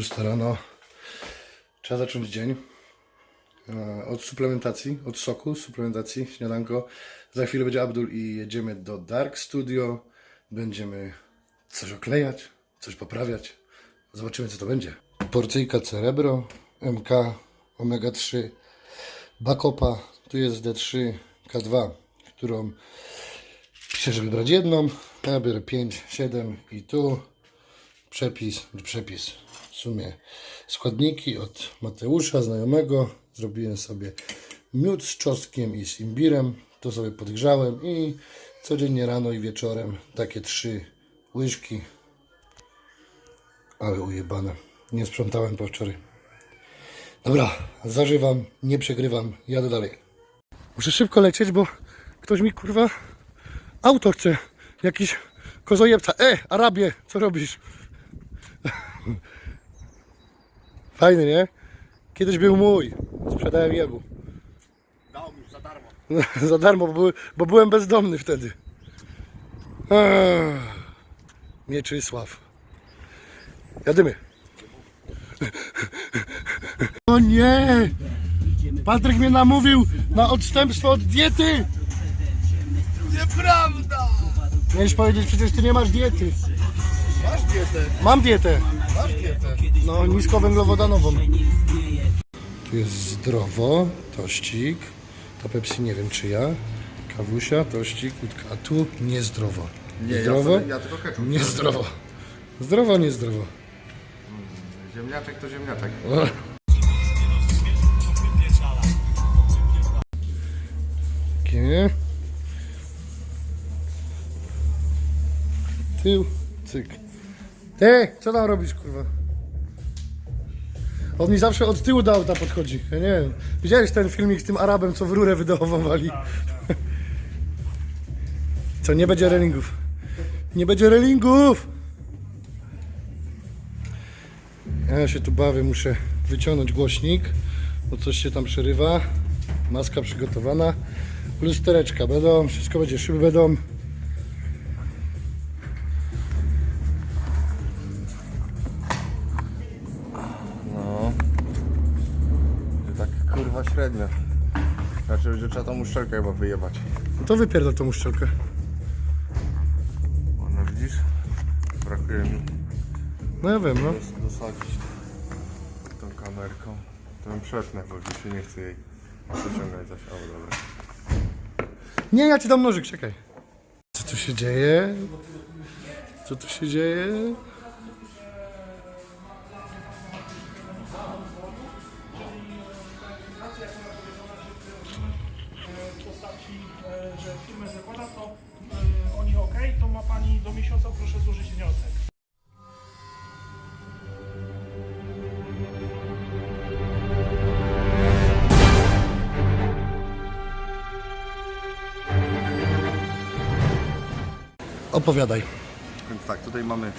Szósta rano. Trzeba zacząć dzień. E, Od suplementacji, od soku, suplementacji, śniadanko. Za chwilę będzie Abdul i jedziemy do Dark Studio. Będziemy coś oklejać, coś poprawiać. Zobaczymy, co to będzie. Porcyjka Cerebro, MK, Omega 3, Bakopa. Tu jest D3, K2, którą piszę, żeby brać jedną. Ja biorę 5, 7 i tu przepis, przepis. W sumie składniki od Mateusza, znajomego. Zrobiłem sobie miód z czosnkiem i z imbirem. To sobie podgrzałem i codziennie rano i wieczorem takie trzy łyżki. Ale ujebane. Nie sprzątałem po wczoraj. Dobra, zażywam, nie przegrywam, jadę dalej. Muszę szybko lecieć, bo ktoś mi kurwa auto chce. Jakiś kozojebca. E, Arabie, co robisz? Fajny, nie? Kiedyś był mój. Sprzedałem jemu. Dał mi za darmo. Za darmo, bo, były- bo byłem bezdomny wtedy. Ech. Mieczysław. Jadymy. O nie! Patryk mnie namówił na odstępstwo od diety! Nieprawda! Miałeś powiedzieć, przecież ty nie masz diety. Dietę, Mam dietę. masz dietę. No, niskowęglowodanową. Tu jest zdrowo, tościk. To Pepsi nie wiem czyja. Kawusia, tościk, łódka. A tu niezdrowo. Nie, zdrowo? ja, sobie, ja tylko ketchup. Niezdrowo. Zdrowo, niezdrowo. Ziemniaczek to ziemniaczek. Takie. Tył, cyk. Ty, co tam robisz, kurwa? On mi zawsze od tyłu do auta podchodzi. Ja nie wiem. Widziałeś ten filmik z tym Arabem, co w rurę wydechowali? Co, nie będzie relingów? Nie będzie relingów! Ja się tu bawię, muszę wyciągnąć głośnik, bo coś się tam przerywa. Maska przygotowana. Lustereczka będą, wszystko będzie, szyby będą. Trzeba tą uszczelkę chyba wyjebać. No to wypierdol tą uszczelkę. No widzisz? Brakuje mi No ja wiem, no. dos- dosadzić tą kamerką. To bym przetnę, bo się nie chce jej wyciągać zaś. O, dobra. Nie, ja ci dam nożyk, czekaj. Co tu się dzieje? Co tu się dzieje? Postaci, e, że firmę zakłada, to e, oni ok, to ma Pani do miesiąca, proszę złożyć wniosek. Opowiadaj. Więc tak, tutaj mamy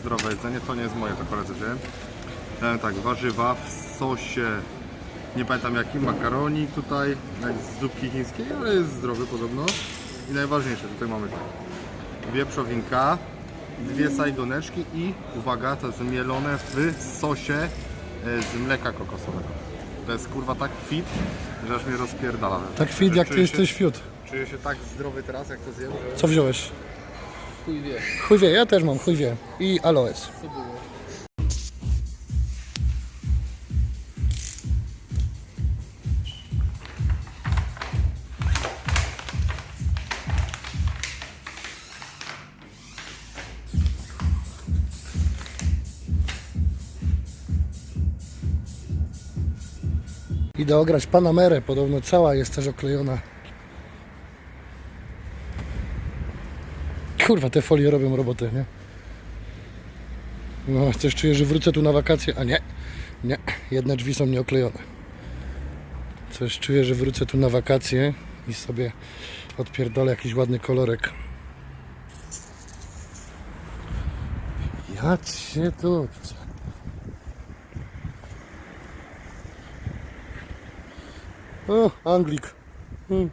zdrowe jedzenie. To nie jest moje, to koledzy wziąłem. Dałem tak, warzywa w sosie, nie pamiętam jakim, makaronik tutaj, jak z zupki chińskiej, ale jest zdrowy podobno. I najważniejsze, tutaj mamy tak, wieprzowinka, dwie sajgoneczki i uwaga, to jest mielone w sosie e, z mleka kokosowego. To jest kurwa tak fit, że aż mnie rozpierdala. Tak fit, jak ty Czuję się- jesteś fiut. Czuję się tak zdrowy teraz, jak to zjem, że Co wziąłeś? chuj wie. Chuj wie, ja też mam, chuj wie. I aloes. Idę ograć Panamerę, podobno cała jest też oklejona. Kurwa, te folie robią robotę, nie? No, coś czuję, że wrócę tu na wakacje, a nie, nie, jedne drzwi są nieoklejone. Coś czuję, że wrócę tu na wakacje i sobie odpierdolę jakiś ładny kolorek. Ja cię tu... O, Anglik. Hmm.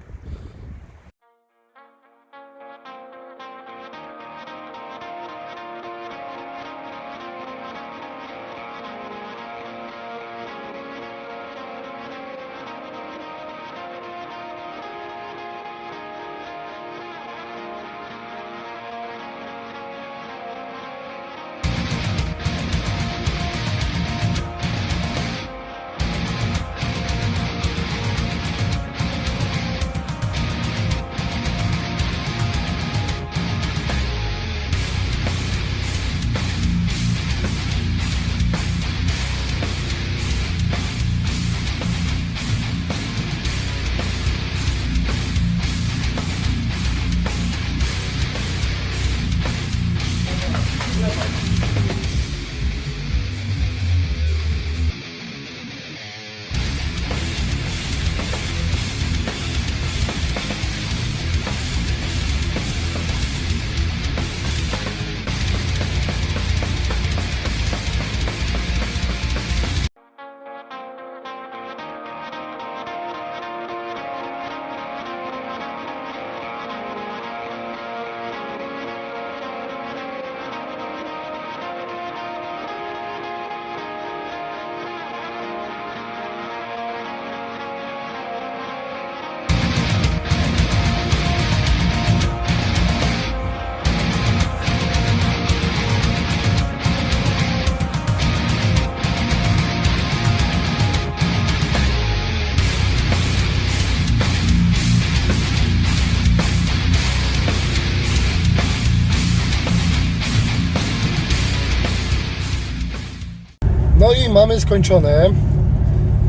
Mamy skończone.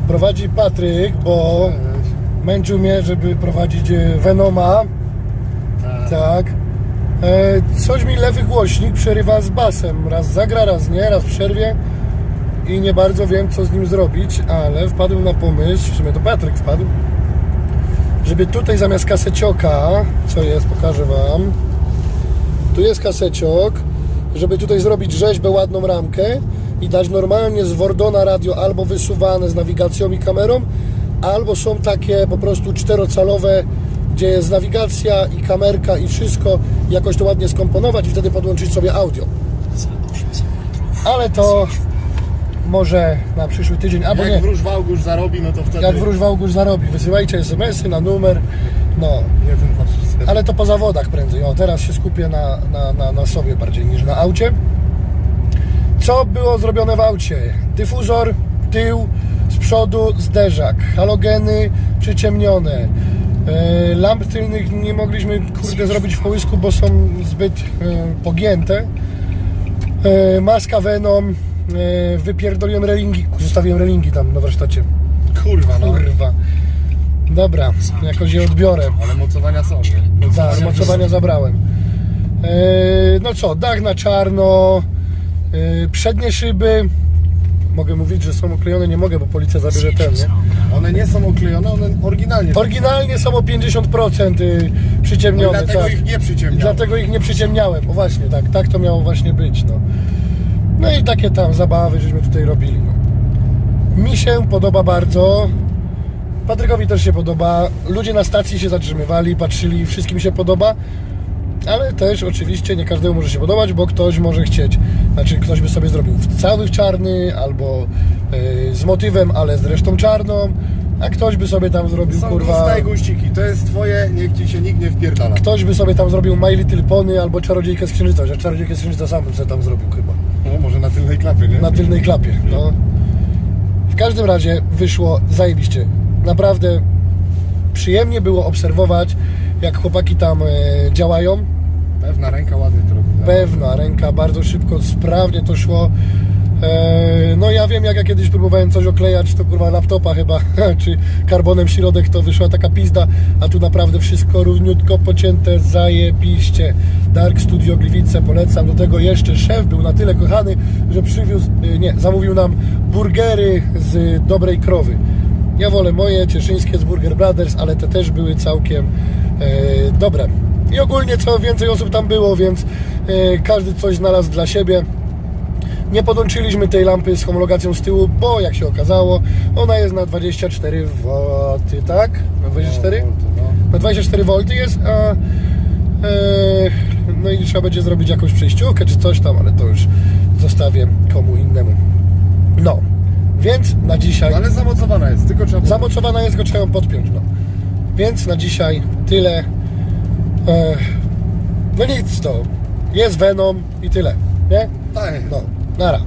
Prowadzi Patryk, bo męczył mnie, żeby prowadzić e, Venoma. Tak. E, coś mi lewy głośnik przerywa z basem. Raz zagra, raz nie, raz przerwie. I nie bardzo wiem, co z nim zrobić, ale wpadłem na pomysł, w sumie to Patryk wpadł, żeby tutaj zamiast kasecioka, co jest, pokażę Wam, tu jest kaseciok, żeby tutaj zrobić rzeźbę, ładną ramkę i dać normalnie z Wordona radio albo wysuwane z nawigacją i kamerą, albo są takie po prostu czterocalowe, gdzie jest nawigacja i kamerka i wszystko, jakoś to ładnie skomponować i wtedy podłączyć sobie audio. Ale to może na przyszły tydzień, albo Jak nie, wróż Wałgusz zarobi, no to wtedy... jak wróż Wałgusz zarobi. Wysyłajcie SMS-y na numer, no, ale to po zawodach prędzej. O, teraz się skupię na, na, na, na sobie bardziej niż na aucie. Co było zrobione w aucie? Dyfuzor, tył, z przodu zderzak, halogeny przyciemnione. E, lamp tylnych nie mogliśmy kurde zrobić w połysku, bo są zbyt e, pogięte. E, maska Venom, wypierdoliłem relingi, zostawiłem relingi tam na warsztacie. Kurwa, no. Kurwa. Dobra, jakoś je odbiorę. Ale mocowania są, nie? Tak, mocowania zabrałem. No co, dach na czarno, przednie szyby. Mogę mówić, że są oklejone, nie mogę, bo policja zabierze ten, nie? One nie są oklejone, one oryginalnie są. Oryginalnie są o 50% y, No i przyciemnione, dlatego tak. ich nie I przyciemniałem. dlatego ich nie przyciemniałem. O właśnie, tak, tak to miało właśnie być, no. No i takie tam zabawy, żeśmy tutaj robili, no. Mi się podoba bardzo. Patrykowi też się podoba. Ludzie na stacji się zatrzymywali, patrzyli, wszystkim się podoba. Ale też oczywiście nie każdemu może się podobać, bo ktoś może chcieć. Znaczy ktoś by sobie zrobił w cały w czarny, albo y, z motywem, ale z resztą czarną, a ktoś by sobie tam zrobił Są kurwa. kurwa... guściki, to jest twoje, niech ci się nikt nie wpierdala. Ktoś by sobie tam zrobił My Little Pony albo Czarodziejkę z Księżyca, że Czarodziejkę z Księżyca sam bym sobie tam zrobił chyba. No, może na tylnej klapie, nie? Na tylnej klapie, no. W każdym razie wyszło zajebiście. Naprawdę przyjemnie było obserwować, jak chłopaki tam e, działają. Pewna ręka ładnie to robi. no. Pewna ręka, bardzo szybko, sprawnie to szło. E, no ja wiem, jak ja kiedyś próbowałem coś oklejać, to kurwa laptopa chyba, czy karbonem środek, to wyszła taka pizda, a tu naprawdę wszystko równiutko pocięte, zajebiście. Dark Studio Gliwice polecam, do tego jeszcze szef był na tyle kochany, że przywiózł, e, nie, zamówił nam burgery z dobrej krowy. Ja wolę moje, cieszyńskie z Burger Brothers, ale te też były całkiem dobre. I ogólnie co więcej osób tam było, więc e, każdy coś znalazł dla siebie. Nie podłączyliśmy tej lampy z homologacją z tyłu, bo jak się okazało, ona jest na 24 V, tak? Na 24? No, Na 24 V jest, a e, no i trzeba będzie zrobić jakąś przejściówkę czy coś tam, ale to już zostawię komu innemu. No, więc na dzisiaj no. Ale zamocowana jest, tylko trzeba... Zamocowana jest, go trzeba ją podpiąć, no. Więc na dzisiaj tyle. E, no nic, to jest Venom i tyle, nie? Tak. No, nara.